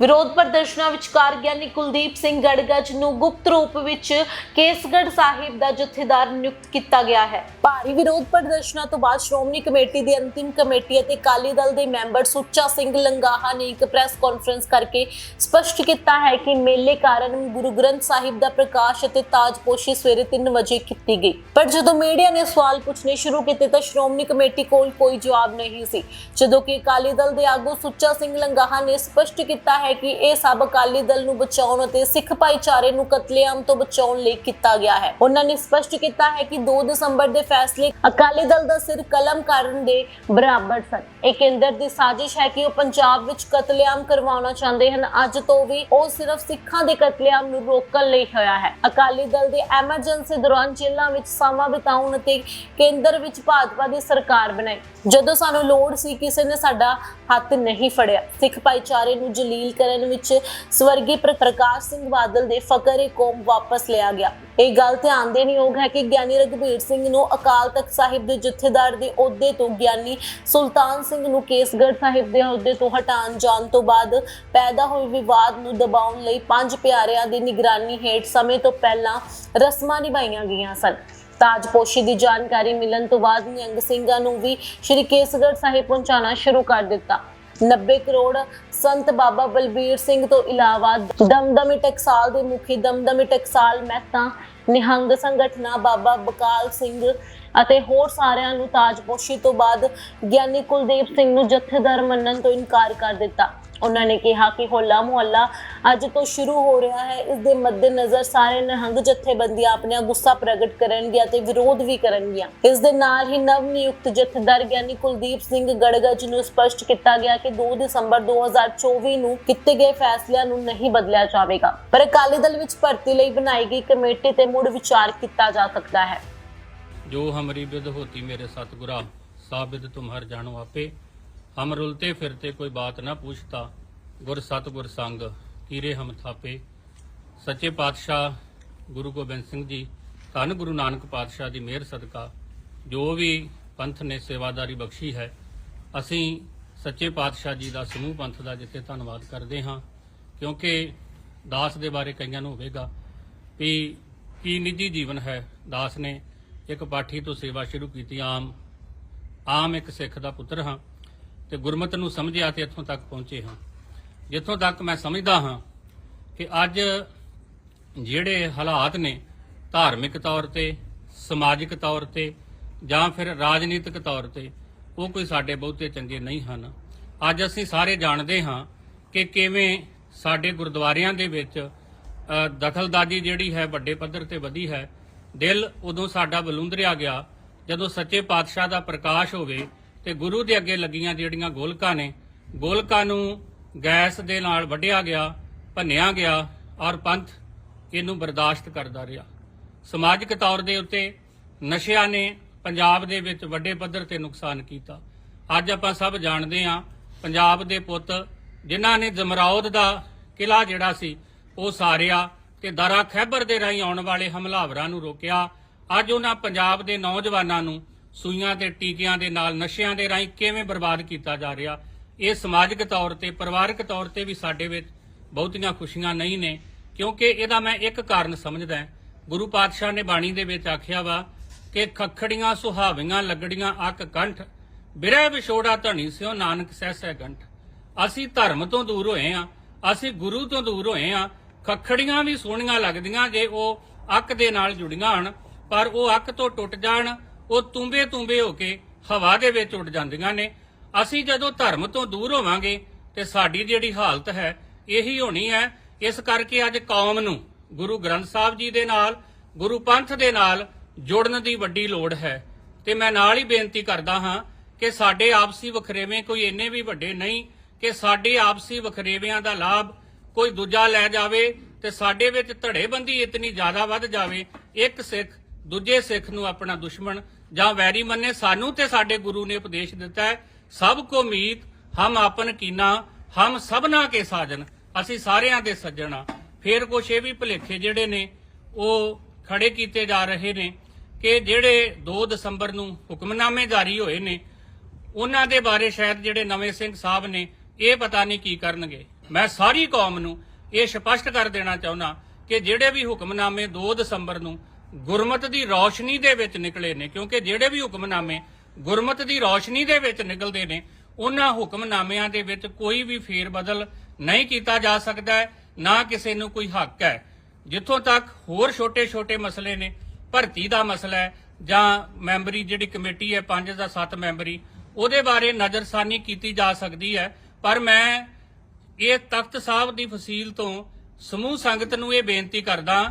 ਵਿਰੋਧ ਪ੍ਰਦਰਸ਼ਨਾਂ ਵਿਚਕਾਰ ਗਿਆਨੀ ਕੁਲਦੀਪ ਸਿੰਘ ਗੜਗੜ ਨੂੰ ਗੁਪਤ ਰੂਪ ਵਿੱਚ ਕੇਸਗੜ੍ਹ ਸਾਹਿਬ ਦਾ ਜਥੇਦਾਰ ਨਿਯੁਕਤ ਕੀਤਾ ਗਿਆ ਹੈ। ਭਾਰੀ ਵਿਰੋਧ ਪ੍ਰਦਰਸ਼ਨਾਂ ਤੋਂ ਬਾਅਦ ਸ਼੍ਰੋਮਣੀ ਕਮੇਟੀ ਦੀ ਅੰਤਿਮ ਕਮੇਟੀ ਅਤੇ ਅਕਾਲੀ ਦਲ ਦੇ ਮੈਂਬਰ ਸੁੱਚਾ ਸਿੰਘ ਲੰਗਾਹਾ ਨੇ ਇੱਕ ਪ੍ਰੈਸ ਕਾਨਫਰੰਸ ਕਰਕੇ ਸਪਸ਼ਟ ਕੀਤਾ ਹੈ ਕਿ ਮੇਲੇ ਕਾਰਨ ਗੁਰੂ ਗ੍ਰੰਥ ਸਾਹਿਬ ਦਾ ਪ੍ਰਕਾਸ਼ ਅਤੇ ਤਾਜਪੋਸ਼ੀ ਸਵੇਰੇ 3 ਵਜੇ ਕੀਤੀ ਗਈ। ਪਰ ਜਦੋਂ ਮੀਡੀਆ ਨੇ ਸਵਾਲ ਪੁੱਛਣੇ ਸ਼ੁਰੂ ਕੀਤੇ ਤਾਂ ਸ਼੍ਰੋਮਣੀ ਕਮੇਟੀ ਕੋਲ ਕੋਈ ਜਵਾਬ ਨਹੀਂ ਸੀ। ਜਦੋਂ ਕਿ ਅਕਾਲੀ ਦਲ ਦੇ ਆਗੂ ਸੁੱਚਾ ਸਿੰਘ ਲੰਗਾਹਾ ਨੇ ਸਪਸ਼ਟ ਕੀਤਾ ਹੈ ਕਿ ਇਹ ਸਭ ਅਕਾਲੀ ਦਲ ਨੂੰ ਬਚਾਉਣ ਅਤੇ ਸਿੱਖ ਭਾਈਚਾਰੇ ਨੂੰ ਕਤਲੇਆਮ ਤੋਂ ਬਚਾਉਣ ਲਈ ਕੀਤਾ ਗਿਆ ਹੈ। ਉਹਨਾਂ ਨੇ ਸਪਸ਼ਟ ਕੀਤਾ ਹੈ ਕਿ 2 ਦਸੰਬਰ ਦੇ ਫੈਸਲੇ ਅਕਾਲੀ ਦਲ ਦਾ ਸਿਰ ਕਲਮ ਕਰਨ ਦੇ ਬਰਾਬਰ ਸਨ। ਇਹ ਕੇਂਦਰ ਦੀ ਸਾਜ਼ਿਸ਼ ਹੈ ਕਿ ਉਹ ਪੰਜਾਬ ਵਿੱਚ ਕਤਲੇਆਮ ਕਰਵਾਉਣਾ ਚਾਹੁੰਦੇ ਹਨ। ਅੱਜ ਤੋਂ ਵੀ ਉਹ ਸਿਰਫ ਸਿੱਖਾਂ ਦੇ ਕਤਲੇਆਮ ਨੂੰ ਰੋਕਣ ਲਈ ਹੋਇਆ ਹੈ। ਅਕਾਲੀ ਦਲ ਦੇ ਐਮਰਜੈਂਸੀ ਦੌਰਾਨ ਜੇਲ੍ਹਾਂ ਵਿੱਚ ਸਮਾਂ ਬਿਤਾਉਣ ਅਤੇ ਕੇਂਦਰ ਵਿੱਚ ਭਾਜਪਾ ਦੀ ਸਰਕਾਰ ਬਣਾਈ। ਜਦੋਂ ਸਾਨੂੰ ਲੋੜ ਸੀ, ਕਿਸੇ ਨੇ ਸਾਡਾ ਹੱਥ ਨਹੀਂ ਫੜਿਆ। ਸਿੱਖ ਭਾਈਚਾਰੇ ਨੂੰ ਜਲੀਲ ਕਰਨ ਵਿੱਚ ਸਵਰਗੀ ਪ੍ਰਕਾਸ਼ ਸਿੰਘ ਬਾਦਲ ਦੇ ਫਕਰੇ ਕੌਮ ਵਾਪਸ ਲਿਆ ਗਿਆ। ਇਹ ਗੱਲ ਧਿਆਨ ਦੇਣ ਹੈ ਕਿ ਗਿਆਨੀ ਰਘਬੀਰ ਸਿੰਘ ਨੂੰ ਅਕਾਲ ਤਖਤ ਸਾਹਿਬ ਦੇ ਜਥੇਦਾਰ ਦੇ ਅਹੁਦੇ ਤੋਂ ਗਿਆਨੀ ਸੁਲਤਾਨ ਸਿੰਘ ਨੂੰ ਕੇਸਗੜ੍ਹ ਸਾਹਿਬ ਦੇ ਅਹੁਦੇ ਤੋਂ ਹਟਾਉਣ ਜਾਣ ਤੋਂ ਬਾਅਦ ਪੈਦਾ ਹੋਏ ਵਿਵਾਦ ਨੂੰ ਦਬਾਉਣ ਲਈ ਪੰਜ ਪਿਆਰਿਆਂ ਦੀ ਨਿਗਰਾਨੀ ਹੇਠ ਸਮੇਂ ਤੋਂ ਪਹਿਲਾਂ ਰਸਮਾਂ ਨਿਭਾਈਆਂ ਗਈਆਂ ਸਨ। ਤਾਜਪੋਸ਼ੀ ਦੀ ਜਾਣਕਾਰੀ ਮਿਲਣ ਤੋਂ ਬਾਅਦ ਨਿਹੰਗ ਸਿੰਘਾਂ ਨੂੰ ਵੀ ਸ਼੍ਰੀ ਕੇਸਗੜ੍ਹ ਸਾਹਿਬ ਪਹੁੰਚਾਉਣਾ ਸ਼ੁਰੂ ਕਰ ਦਿੱਤਾ। 90 ਕਰੋੜ ਸੰਤ ਬਾਬਾ ਬਲਬੀਰ ਸਿੰਘ ਤੋਂ ਇਲਾਵਾ ਦਮਦਮੀ ਟਕਸਾਲ ਦੇ ਮੁਖੀ ਦਮਦਮੀ ਟਕਸਾਲ ਮਹਿਤਾ, ਨਿਹੰਗ ਸੰਗਠਨਾ ਬਾਬਾ ਬਕਾਲ ਸਿੰਘ ਅਤੇ ਹੋਰ ਸਾਰਿਆਂ ਨੂੰ ਤਾਜਪੋਸ਼ੀ ਤੋਂ ਬਾਅਦ ਗਿਆਨੀ ਕੁਲਦੀਪ ਸਿੰਘ ਨੂੰ ਜਥੇਦਾਰ ਮੰਨਣ ਤੋਂ ਇਨਕਾਰ ਕਰ ਦਿੱਤਾ। ਉਹਨਾਂ ਨੇ ਕਿਹਾ ਕਿ ਹੋਲਾ ਮੁਹੱਲਾ ਅੱਜ ਤੋਂ ਸ਼ੁਰੂ ਹੋ ਰਿਹਾ ਹੈ। ਇਸ ਦੇ ਮੱਦੇਨਜ਼ਰ ਸਾਰੇ ਨਿਹੰਗ ਜਥੇਬੰਦੀਆਂ ਆਪਣਾ ਗੁੱਸਾ ਪ੍ਰਗਟ ਕਰਨਗੀਆਂ ਤੇ ਵਿਰੋਧ ਵੀ ਕਰਨਗੀਆਂ। ਇਸ ਦੇ ਨਾਲ ਹੀ ਨਵ ਨਿਯੁਕਤ ਜਥੇਦਾਰ ਗਿਆਨੀ ਕੁਲਦੀਪ ਸਿੰਘ ਗੜਗਜ ਨੂੰ ਸਪਸ਼ਟ ਕੀਤਾ ਗਿਆ ਕਿ 2 ਦਸੰਬਰ 2024 ਨੂੰ ਕੀਤੇ ਗਏ ਫੈਸਲਿਆਂ ਨੂੰ ਨਹੀਂ ਬਦਲਿਆ ਜਾਵੇਗਾ, ਪਰ ਅਕਾਲੀ ਦਲ ਵਿੱਚ ਭਰਤੀ ਲਈ ਬਣਾਈ ਗਈ ਕਮੇਟੀ ਤੇ ਮੁੜ ਵਿਚਾਰ ਕੀਤਾ ਜਾ ਸਕਦਾ ਹੈ। ਜੋ ਹਮਰੀ ਬਿਦ ਹੋਤੀ ਮੇਰੇ ਸਤਗੁਰਾ ਸਾਬਿਦ ਤੁਮਹਰ ਜਾਣੋ ਆਪੇ। ਹਮ ਰੁਲਤੇ ਫਿਰਤੇ ਕੋਈ ਬਾਤ ਨਾ ਪੁੱਛਤਾ, ਗੁਰ ਸਤਗੁਰ ਸੰਗ ਕੀਰੇ ਹਮ ਥਾਪੇ। ਸੱਚੇ ਪਾਤਸ਼ਾਹ ਗੁਰੂ ਗੋਬਿੰਦ ਸਿੰਘ ਜੀ, ਧੰਨ ਗੁਰੂ ਨਾਨਕ ਪਾਤਸ਼ਾਹ ਦੀ ਮਿਹਰ ਸਦਕਾ, ਜੋ ਵੀ ਪੰਥ ਨੇ ਸੇਵਾਦਾਰੀ ਬਖਸ਼ੀ ਹੈ, ਅਸੀਂ ਸੱਚੇ ਪਾਤਸ਼ਾਹ ਜੀ ਦਾ ਸਮੂਹ ਪੰਥ ਦਾ ਜਿੱਥੇ ਧੰਨਵਾਦ ਕਰਦੇ ਹਾਂ, ਕਿਉਂਕਿ ਦਾਸ ਦੇ ਬਾਰੇ ਕਈਆਂ ਨੂੰ ਹੋਵੇਗਾ ਵੀ ਕੀ ਨਿੱਜੀ ਜੀਵਨ ਹੈ। ਦਾਸ ਨੇ ਇੱਕ ਪਾਠੀ ਤੋਂ ਸੇਵਾ ਸ਼ੁਰੂ ਕੀਤੀ, ਆਮ ਆਮ ਇੱਕ ਸਿੱਖ ਦਾ ਪੁੱਤਰ ਹਾਂ। ਤੇ ਗੁਰਮਤ ਨੂੰ ਸਮਝਿਆ ਤੇ ਇੱਥੋਂ ਤੱਕ ਪਹੁੰਚੇ ਹਾਂ। ਜਿੱਥੋਂ ਤੱਕ ਮੈਂ ਸਮਝਦਾ ਹਾਂ ਕਿ ਅੱਜ ਜਿਹੜੇ ਹਾਲਾਤ ਨੇ ਧਾਰਮਿਕ ਤੌਰ ਤੇ, ਸਮਾਜਿਕ ਤੌਰ ਤੇ ਜਾਂ ਫਿਰ ਰਾਜਨੀਤਿਕ ਤੌਰ ਤੇ, ਉਹ ਕੋਈ ਸਾਡੇ ਬਹੁਤੇ ਚੰਗੇ ਨਹੀਂ ਹਨ। ਅੱਜ ਅਸੀਂ ਸਾਰੇ ਜਾਣਦੇ ਹਾਂ ਕਿ ਕਿਵੇਂ ਸਾਡੇ ਗੁਰਦੁਆਰਿਆਂ ਦੇ ਵਿੱਚ ਦਖਲਦਾਜੀ ਜਿਹੜੀ ਹੈ, ਵੱਡੇ ਪੱਧਰ ਤੇ ਵਧੀ ਹੈ। ਦਿਲ ਉਦੋਂ ਸਾਡਾ ਬਲੁੰਦਰਿਆ ਗਿਆ ਜਦੋਂ ਸੱਚੇ ਪਾਤਸ਼ਾਹ ਦਾ ਪ੍ਰਕਾਸ਼ ਹੋਵੇ ਤੇ ਗੁਰੂ ਦੇ ਅੱਗੇ ਲੱਗੀਆਂ ਜਿਹੜੀਆਂ ਗੋਲਕਾਂ ਨੇ, ਗੋਲਕਾਂ ਨੂੰ ਗੈਸ ਦੇ ਨਾਲ ਵੱਢਿਆ ਗਿਆ, ਭੰਨਿਆ ਗਿਆ ਔਰ ਪੰਥ ਇਹਨੂੰ ਬਰਦਾਸ਼ਤ ਕਰਦਾ ਰਿਹਾ। ਸਮਾਜਿਕ ਤੌਰ ਦੇ ਉੱਤੇ ਨਸ਼ਿਆਂ ਨੇ ਪੰਜਾਬ ਦੇ ਵਿੱਚ ਵੱਡੇ ਪੱਧਰ ਤੇ ਨੁਕਸਾਨ ਕੀਤਾ। ਅੱਜ ਆਪਾਂ ਸਭ ਜਾਣਦੇ ਹਾਂ, ਪੰਜਾਬ ਦੇ ਪੁੱਤ ਜਿਨ੍ਹਾਂ ਨੇ ਜਮਰੌਦ ਦਾ ਕਿਲਾ ਜਿਹੜਾ ਸੀ, ਉਹ ਸਾਰਿਆ ਤੇ ਦਰਾ ਖੈਬਰ ਦੇ ਰਾਹੀਂ ਆਉਣ ਵਾਲੇ ਹਮਲਾਵਰਾਂ ਨੂੰ ਰੋਕਿਆ। ਅੱਜ ਉਹਨਾਂ ਪੰਜਾਬ ਦੇ ਨੌਜਵਾਨਾਂ ਨੂੰ ਸੂਈਆਂ ਤੇ ਟੀਕਿਆਂ ਦੇ ਨਾਲ ਨਸ਼ਿਆਂ ਦੇ ਰਾਹੀਂ ਕਿਵੇਂ ਬਰਬਾਦ ਕੀਤਾ ਜਾ ਰਿਹਾ, ਇਹ ਸਮਾਜਿਕ ਤੌਰ ਤੇ, ਪਰਿਵਾਰਕ ਤੌਰ ਤੇ ਵੀ ਸਾਡੇ ਵਿੱਚ ਬਹੁਤੀਆਂ ਖੁਸ਼ੀਆਂ ਨਹੀਂ ਨੇ, ਕਿਉਂਕਿ ਇਹਦਾ ਮੈਂ ਇੱਕ ਕਾਰਨ ਸਮਝਦਾ ਗੁਰੂ ਪਾਤਸ਼ਾਹ ਨੇ ਬਾਣੀ ਦੇ ਵਿੱਚ ਆਖਿਆ ਵਾ ਕਿ ਖਖੜੀਆਂ ਸੁਹਾਵੀਆਂ, ਲੱਗੜੀਆਂ ਅੱਕ ਕੰਠ, ਬਿਰਹਿ ਵਿਛੋੜਾ ਧਣੀ ਸਿਓ ਨਾਨਕ ਸਹਿਸੈ ਗੰਠ ਅਸੀਂ ਧਰਮ ਤੋਂ ਦੂਰ ਹੋਏ ਆ ਅਸੀਂ ਗੁਰੂ ਤੋਂ ਦੂਰ ਹੋਏ ਆ ਖਖੜੀਆਂ ਵੀ ਸੋਹਣੀਆਂ ਲੱਗਦੀਆਂ ਜੇ ਉਹ ਅੱਕ ਦੇ ਨਾਲ ਜੁੜੀਆਂ ਹਨ, ਪਰ ਉਹ ਅੱਕ ਤੋਂ ਟੁੱਟ ਜਾਣ ਉਹ ਤੁੰਬੇ ਤੁੰਬੇ ਹੋ ਕੇ ਹਵਾ ਦੇ ਵਿੱਚ ਉੱਡ ਜਾਂਦੀਆਂ ਨੇ। ਅਸੀਂ ਜਦੋਂ ਧਰਮ ਤੋਂ ਦੂਰ ਹੋਵਾਂਗੇ ਤੇ ਸਾਡੀ ਜਿਹੜੀ ਹਾਲਤ ਹੈ, ਇਹੀ ਹੋਣੀ ਹੈ। ਇਸ ਕਰਕੇ ਅੱਜ ਕੌਮ ਨੂੰ ਗੁਰੂ ਗ੍ਰੰਥ ਸਾਹਿਬ ਜੀ ਦੇ ਨਾਲ, ਗੁਰੂ ਪੰਥ ਦੇ ਨਾਲ ਜੁੜਨ ਦੀ ਵੱਡੀ ਲੋੜ ਹੈ। ਤੇ ਮੈਂ ਨਾਲ ਹੀ ਬੇਨਤੀ ਕਰਦਾ ਹਾਂ ਕਿ ਸਾਡੇ ਆਪਸੀ ਵਖਰੇਵੇਂ ਕੋਈ ਇੰਨੇ ਵੀ ਵੱਡੇ ਨਹੀਂ ਕਿ ਸਾਡੇ ਆਪਸੀ ਵਖਰੇਵਿਆਂ ਦਾ ਲਾਭ ਕੋਈ ਦੂਜਾ ਲੈ ਜਾਵੇ ਤੇ ਸਾਡੇ ਵਿੱਚ ਧੜੇਬੰਦੀ ਇਤਨੀ ਜ਼ਿਆਦਾ ਵੱਧ ਜਾਵੇ, ਇੱਕ ਸਿੱਖ ਦੂਜੇ ਸਿੱਖ ਨੂੰ ਆਪਣਾ ਦੁਸ਼ਮਣ ਜਾਂ ਵੈਰੀ ਮੰਨੇ, ਸਾਨੂੰ ਤੇ ਸਾਡੇ ਗੁਰੂ ਨੇ ਉਪਦੇਸ਼ ਦਿੱਤਾ ਹੈ, ਸਭ ਕੋ ਮੀਤ, ਹਮ ਆਪਨ ਕੀਨਾ, ਹਮ ਸਭਨਾ ਕੇ ਸਾਜਨ, ਅਸੀਂ ਸਾਰਿਆਂ ਦੇ ਸੱਜਣਾ ਫਿਰ ਕੁਛ ਇਹ ਵੀ ਭੁਲੇਖੇ ਜਿਹੜੇ ਨੇ, ਉਹ ਖੜੇ ਕੀਤੇ ਜਾ ਰਹੇ ਨੇ ਕਿ ਜਿਹੜੇ 2 ਦਸੰਬਰ ਨੂੰ ਹੁਕਮਨਾਮੇ ਜਾਰੀ ਹੋਏ ਨੇ, ਉਹਨਾਂ ਦੇ ਬਾਰੇ ਸ਼ਾਇਦ ਜਿਹੜੇ ਨਵੇਂ ਸਿੰਘ ਸਾਹਿਬ ਨੇ, ਇਹ ਪਤਾ ਨਹੀਂ ਕੀ ਕਰਨਗੇ। ਮੈਂ ਸਾਰੀ ਕੌਮ ਨੂੰ ਇਹ ਸਪਸ਼ਟ ਕਰ ਦੇਣਾ ਚਾਹੁੰਦਾ ਕਿ ਜਿਹੜੇ ਵੀ ਹੁਕਮਨਾਮੇ 2 ਦਸੰਬਰ ਨੂੰ ਗੁਰਮਤ ਦੀ ਰੌਸ਼ਨੀ ਦੇ ਵਿੱਚ ਨਿਕਲੇ ਨੇ, ਕਿਉਂਕਿ ਜਿਹੜੇ ਵੀ ਹੁਕਮਨਾਮੇ ਗੁਰਮਤ ਦੀ ਰੌਸ਼ਨੀ ਦੇ ਵਿੱਚ ਨਿਕਲਦੇ ਨੇ, ਉਹਨਾਂ ਹੁਕਮਨਾਮਿਆਂ ਦੇ ਵਿੱਚ ਕੋਈ ਵੀ ਫੇਰ ਬਦਲ ਨਹੀਂ ਕੀਤਾ ਜਾ ਸਕਦਾ ਨਾ ਕਿਸੇ ਨੂੰ ਕੋਈ ਹੱਕ ਹੈ। ਜਿੱਥੋਂ ਤੱਕ ਹੋਰ ਛੋਟੇ-ਛੋਟੇ ਮਸਲੇ ਨੇ, ਭਰਤੀ ਦਾ ਮਸਲਾ ਹੈ, ਜਾਂ ਮੈਂਬਰੀ ਜਿਹੜੀ ਕਮੇਟੀ ਹੈ 5 ਜਾਂ 7 ਮੈਂਬਰੀ, ਉਹਦੇ ਬਾਰੇ ਨਜ਼ਰਸਾਨੀ ਕੀਤੀ ਜਾ ਸਕਦੀ ਹੈ। ਪਰ ਮੈਂ ਇਹ ਤਖਤ ਸਾਹਿਬ ਦੀ ਫਸੀਲ ਤੋਂ ਸਮੂਹ ਸੰਗਤ ਨੂੰ ਇਹ ਬੇਨਤੀ ਕਰਦਾ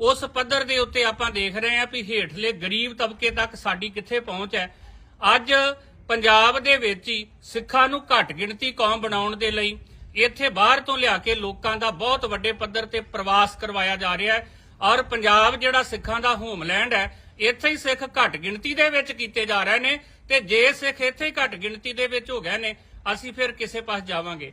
ਉਸ ਪੱਧਰ ਦੇ ਉੱਤੇ ਆਪਾਂ ਦੇਖ ਰਹੇ ਹਾਂ ਵੀ ਹੇਠਲੇ ਗਰੀਬ ਤਬਕੇ ਤੱਕ ਸਾਡੀ ਕਿੱਥੇ ਪਹੁੰਚ ਹੈ। ਅੱਜ ਪੰਜਾਬ ਦੇ ਵਿੱਚ ਹੀ ਸਿੱਖਾਂ ਨੂੰ ਘੱਟ ਗਿਣਤੀ ਕੌਮ ਬਣਾਉਣ ਦੇ ਲਈ ਇੱਥੇ ਬਾਹਰ ਤੋਂ ਲਿਆ ਕੇ ਲੋਕਾਂ ਦਾ ਬਹੁਤ ਵੱਡੇ ਪੱਧਰ ਤੇ ਪ੍ਰਵਾਸ ਕਰਵਾਇਆ ਜਾ ਰਿਹਾ ਹੈ ਔਰ ਪੰਜਾਬ ਜਿਹੜਾ ਸਿੱਖਾਂ ਦਾ ਹੋਮਲੈਂਡ ਹੈ, ਇੱਥੇ ਹੀ ਸਿੱਖ ਘੱਟ ਗਿਣਤੀ ਦੇ ਵਿੱਚ ਕੀਤੇ ਜਾ ਰਹੇ ਨੇ ਤੇ ਜੇ ਸਿੱਖ ਇੱਥੇ ਹੀ ਘੱਟ ਗਿਣਤੀ ਦੇ ਵਿੱਚ ਹੋ ਗਏ ਨੇ, ਅਸੀਂ ਫਿਰ ਕਿਸੇ ਪਾਸ ਜਾਵਾਂਗੇ।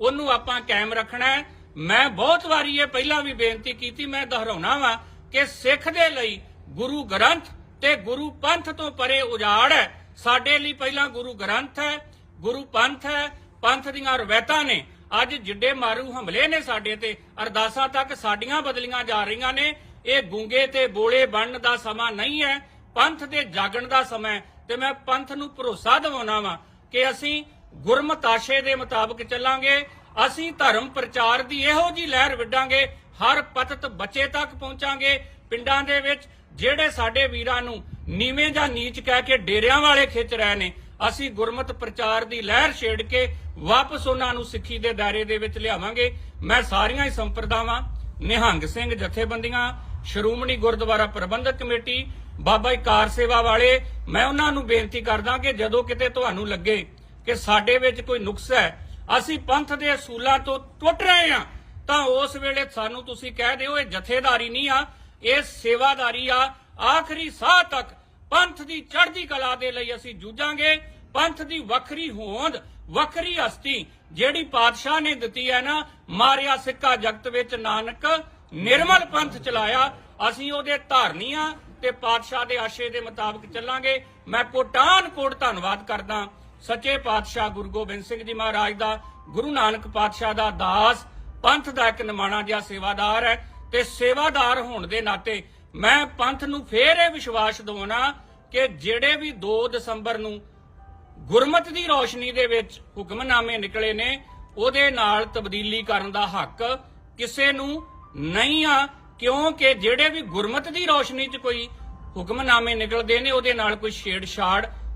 ਉਹਨੂੰ ਆਪਾਂ ਕਾਇਮ ਰੱਖਣਾ ਹੈ। ਮੈਂ ਬਹੁਤ ਵਾਰੀ ਇਹ ਪਹਿਲਾਂ ਵੀ ਬੇਨਤੀ ਕੀਤੀ, ਮੈਂ ਦੁਹਰਾਉਣਾ ਵਾਂ ਕਿ ਸਿੱਖ ਦੇ ਲਈ ਗੁਰੂ ਗ੍ਰੰਥ ਤੇ ਗੁਰੂ ਪੰਥ ਤੋਂ ਪਰੇ ਉਜਾੜ ਹੈ। ਸਾਡੇ ਲਈ ਪਹਿਲਾਂ ਗੁਰੂ ਗ੍ਰੰਥ ਹੈ, ਗੁਰੂ ਪੰਥ ਹੈ, ਪੰਥ ਦੀਆਂ ਰਵੈਤਾਂ ਨੇ। ਅੱਜ ਜਿੱਡੇ ਮਾਰੂ ਹਮਲੇ ਨੇ ਸਾਡੇ ਤੇ, ਅਰਦਾਸਾਂ ਤੱਕ ਸਾਡੀਆਂ ਬਦਲੀਆਂ ਜਾ ਰਹੀਆਂ ਨੇ। ਇਹ ਗੁੰਗੇ ਤੇ ਬੋਲੇ ਬਣਨ ਦਾ ਸਮਾਂ ਨਹੀਂ ਹੈ, ਪੰਥ ਦੇ ਜਾਗਣ ਦਾ ਸਮਾਂ ਤੇ ਮੈਂ ਪੰਥ ਨੂੰ ਭਰੋਸਾ ਦਿਵਾਉਣਾ ਵਾਂ ਕਿ ਅਸੀਂ ਗੁਰਮਤਾਸ਼ੇ ਦੇ ਮੁਤਾਬਕ ਚੱਲਾਂਗੇ। ਅਸੀਂ ਧਰਮ ਪ੍ਰਚਾਰ ਦੀ ਇਹੋ ਜੀ ਲਹਿਰ ਵਿੱਢਾਂਗੇ, ਹਰ ਪਤਤ ਬੱਚੇ ਤੱਕ ਪਹੁੰਚਾਂਗੇ। ਪਿੰਡਾਂ ਦੇ ਵਿੱਚ ਜਿਹੜੇ ਸਾਡੇ ਵੀਰਾਂ ਨੂੰ ਨੀਵੇਂ ਜਾਂ ਨੀਚ ਕਹਿ ਕੇ ਡੇਰਿਆਂ ਵਾਲੇ ਖਿੱਚ ਰਹੇ ਨੇ, ਅਸੀਂ ਗੁਰਮਤ ਪ੍ਰਚਾਰ ਦੀ ਲਹਿਰ ਛੇੜ ਕੇ ਵਾਪਸ ਉਹਨਾਂ ਨੂੰ ਸਿੱਖੀ ਦੇ ਦਾਇਰੇ ਦੇ ਵਿੱਚ ਲਿਆਵਾਂਗੇ। ਮੈਂ ਸਾਰੀਆਂ ਹੀ ਸੰਪਰਦਾਵਾਂ, ਨਿਹੰਗ ਸਿੰਘ ਜਥੇਬੰਦੀਆਂ, ਸ਼੍ਰੋਮਣੀ ਗੁਰਦੁਆਰਾ ਪ੍ਰਬੰਧਕ ਕਮੇਟੀ, ਬਾਬਾ ਕਾਰ ਸੇਵਾ ਵਾਲੇ, ਮੈਂ ਉਹਨਾਂ ਨੂੰ ਬੇਨਤੀ ਕਰਦਾ ਕਿ ਜਦੋਂ ਕਿਤੇ ਤੁਹਾਨੂੰ ਲੱਗੇ ਕਿ ਸਾਡੇ ਵਿੱਚ ਕੋਈ ਨੁਕਸ ਹੈ ਅਸੀਂ ਪੰਥ ਦੇ ਅਸੂਲਾਂ ਤੋਂ ਟੁੱਟ ਰਹੇ ਹਾਂ, ਤਾਂ ਉਸ ਵੇਲੇ ਸਾਨੂੰ ਤੁਸੀਂ ਕਹਿ ਦਿਓ ਇਹ ਜਥੇਦਾਰੀ ਨਹੀਂ ਆ, ਇਹ ਸੇਵਾਦਾਰੀ ਆ। ਆਖਰੀ ਸਾਹ ਤੱਕ ਪੰਥ ਦੀ ਚੜ੍ਹਦੀ ਕਲਾ ਦੇ ਲਈ ਅਸੀਂ ਜੂਝਾਂਗੇ। ਪੰਥ ਦੀ ਵੱਖਰੀ ਹੋਂਦ, ਵੱਖਰੀ ਹਸਤੀ ਜਿਹੜੀ ਪਾਤਸ਼ਾਹ ਨੇ ਦਿੱਤੀ ਹੈ ਨਾ, ਮਾਰਿਆ ਸਿੱਕਾ ਜਗਤ ਵਿੱਚ ਨਾਨਕ ਨਿਰਮਲ ਪੰਥ ਚਲਾਇਆ। ਅਸੀਂ ਉਹਦੇ ਧਾਰਨੀ ਤੇ ਪਾਤਸ਼ਾਹ ਦੇ ਆਸ਼ੇ ਦੇ ਮੁਤਾਬਕ ਚੱਲਾਂਗੇ। ਮੈਂ ਕੋਟਾਨ ਕੋਟ ਧੰਨਵਾਦ ਕਰਦਾ। ਸੱਚੇ ਪਾਤਸ਼ਾਹ ਗੁਰੂ ਗੋਬਿੰਦ ਸਿੰਘ ਜੀ ਮਹਾਰਾਜ ਦਾ, ਗੁਰੂ ਨਾਨਕ ਪਾਤਸ਼ਾਹ ਦਾ ਦਾਸ, ਪੰਥ ਦਾ ਇੱਕ ਨਿਮਾਣਾ ਜਿਹਾ ਸੇਵਾਦਾਰ ਹੈ ਤੇ ਸੇਵਾਦਾਰ ਹੋਣ ਦੇ ਨਾਤੇ ਮੈਂ ਪੰਥ ਨੂੰ ਫੇਰ ਇਹ ਵਿਸ਼ਵਾਸ ਦਿਵਾਉਣਾ ਕਿ ਜਿਹੜੇ ਵੀ 2 ਦਸੰਬਰ ਨੂੰ ਗੁਰਮਤ ਦੀ ਰੋਸ਼ਨੀ ਦੇ ਵਿੱਚ ਹੁਕਮਨਾਮੇ ਨਿਕਲੇ ਨੇ, ਉਹਦੇ ਨਾਲ ਤਬਦੀਲੀ ਕਰਨ ਦਾ ਹੱਕ ਕਿਸੇ ਨੂੰ ਨਹੀਂ ਆ, ਕਿਉਂਕਿ ਜਿਹੜੇ ਵੀ ਗੁਰਮਤ ਦੀ ਰੋਸ਼ਨੀ 'ਚ ਕੋਈ ਹੁਕਮਨਾਮੇ ਨਿਕਲਦੇ ਨੇ, ਉਹਦੇ ਨਾਲ ਕੋਈ ਛੇੜਛਾੜ